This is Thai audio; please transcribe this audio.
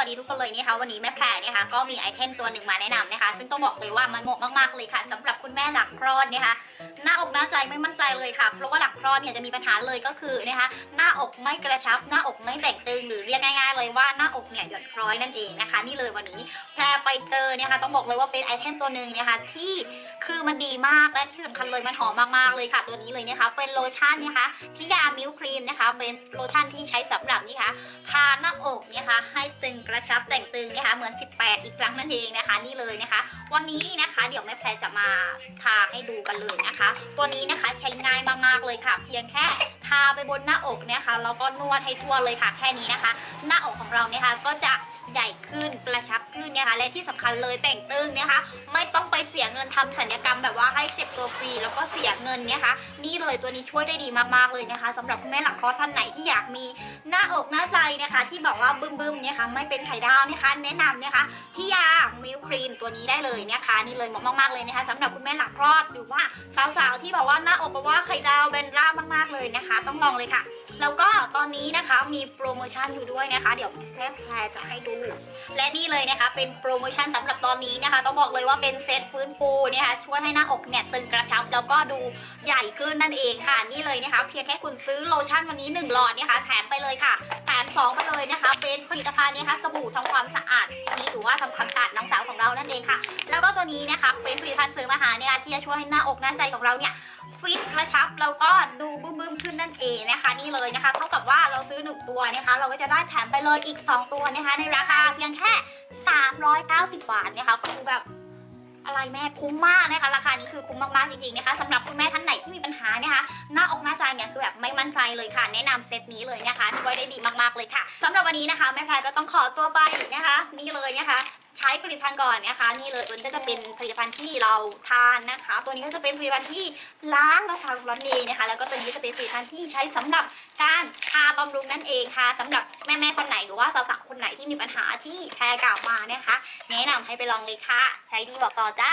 วัสดีทุกคนเลยนะคะวันนี้แม่แพรนะคะก็มีไอเทมตัวหนึ่งมาแนะนำนะคะ ซึ่งต้องบอกเลยว่ามันเหมาะมากๆเลยค่ะสำหรับคุณแม่หลังคลอดนะคะหน้าอกหน้าใจไม่มั่นใจเลยค่ะ เพราะว่าหลังคลอดเนี่ยจะมีปัญหาเลยก็คือนะคะ หน้าอกไม่กระชับ หน้าอกไม่แบ่งตึงหรือเรียกง่าย ๆ เลยว่าหน้าอกเนี่ยหย่อนคล้อยนั่นเองนะคะ นี่เลยวันนี้แพรไปเจอนะคะต้องบอกเลยว่าเป็นไอเทมตัวหนึ่งนะคะที่ คือมันดีมากและที่สำคัญเลยมันหอมมากๆเลยค่ะ ตัวนี้เลยนะคะ เป็นโลชั่นนะคะที่ยามิลครีมนะคะ เป็นโลชั่นที่ใช้สำหรับนี่ค่ะทาหน้าอกนะคะ ให้ตึงกระชับแต่งตึงนะคะเหมือน 18 อีกครั้งนั่นเองนะคะ นี่เลยนะคะ วันนี้นะคะเดี๋ยวแม่แพรจะมาทาให้ดูกันเลยนะคะ ตัวนี้นะคะใช้ง่ายมากๆเลยค่ะ เพียงแค่ทาไปบนหน้าอกเนี่ยค่ะแล้วก็นวดให้ทั่วเลยค่ะ แค่นี้นะคะ หน้าอกของเราเนี่ยค่ะก็จะ ใหญ่ขึ้นกระชับขึ้นนะคะและที่สำคัญเลยแต่งตึงนะคะ ไม่ต้องไปเสียเงินทำสัญญกรรมแบบว่าให้เจ็บตัวฟรีแล้วก็เสียเงินเนี่ยค่ะนี่เลยตัวนี้ช่วยได้ดีมากๆเลยนะคะสำหรับคุณแม่หลังคลอดท่านไหนที่อยากมีหน้าอกหน้าใจนะคะ ที่บอกว่าบึ้มบึ้มๆเนี่ยค่ะไม่เป็นไข่ดาวนะคะ แนะนำนะคะที่ยามิลครีมตัวนี้ได้เลยนะคะนี่เลยเหมาะมากๆเลยนะคะสำหรับคุณแม่หลังคลอดหรือว่าสาวๆที่บอกว่าหน้าอกบอกว่าไข่ดาวเป็นร่ามากๆเลยนะคะ ต้องลองเลยค่ะ แล้วก็ตอนนี้นะคะมีโปรโมชั่นอยู่ด้วยนะคะ เดี๋ยวแพรแพรจะให้ดูและนี่เลยนะคะเป็นโปรโมชั่นสำหรับตอนนี้นะคะ ต้องบอกเลยว่าเป็นเซตฟื้นฟูเนะคะช่วยให้หน้าอกเนี่ยตึงกระชับแล้วก็ดูใหญ่ขึ้นนั่นเองค่ะ นี่เลยนะคะ เพียงแค่คุณซื้อโลชั่นวันนี้1หลอดเนี่ยค่ะแถมไปเลยค่ะแถมสองไปเลยนะคะ เป็นผลิตภัณฑ์เนะคะสบู่ทำความสะอาดนี้หรือว่าทำความสะอาดน้องสาวของเรานั่นเองค่ะ แล้วก็ตัวนี้นะคะเป็นผลิตภัณฑ์เสริมอาหารเนี่ยที่จะช่วยให้หน้าอกหน้าใจของเราเนี่ยฟิต ครับแล้วก็ดูบึ้มๆขึ้นนั่นเองนะคะ นี่เลยนะคะเท่ากับว่าเราซื้อหนึ่งตัวนะคะ เราก็จะได้แถมไปเลยอีก 2 ตัวนะคะ ในราคาเพียงแค่ 390 บาทนะคะคือแบบอะไรแม่คุ้มมากนะคะ ราคานี้คือคุ้มมากๆจริงๆนะคะสำหรับคุณแม่ท่านไหนที่มีปัญหานะคะหน้าอกหน้าใจเนี่ยคือแบบไม่มั่นใจเลยค่ะ แนะนำเซตนี้เลยนะคะช่วยได้ดีมากๆเลยค่ะสำหรับวันนี้นะคะแม่พลายก็ต้องขอตัวไปนะคะ นี่เลยนะคะ ใช้ผลิตภัณฑ์ก่อนนะคะ นี่เลยตัวนี้ก็จะเป็นผลิตภัณฑ์ที่เราทานนะคะ ตัวนี้ก็จะเป็นผลิตภัณฑ์ที่ล้างมะพร้าร้อนเองนะคะ แล้วก็ตัวนี้ก็จะเป็นผลิตภัณฑ์ที่ใช้สำหรับการทาบำรุงนั่นเองค่ะสำหรับแม่ๆคนไหนหรือว่าสาวๆคนไหนที่มีปัญหาที่แพ้กล่าวมานะคะ แนะนำให้ไปลองเลยค่ะ ใช้ดีบอกต่อจ้า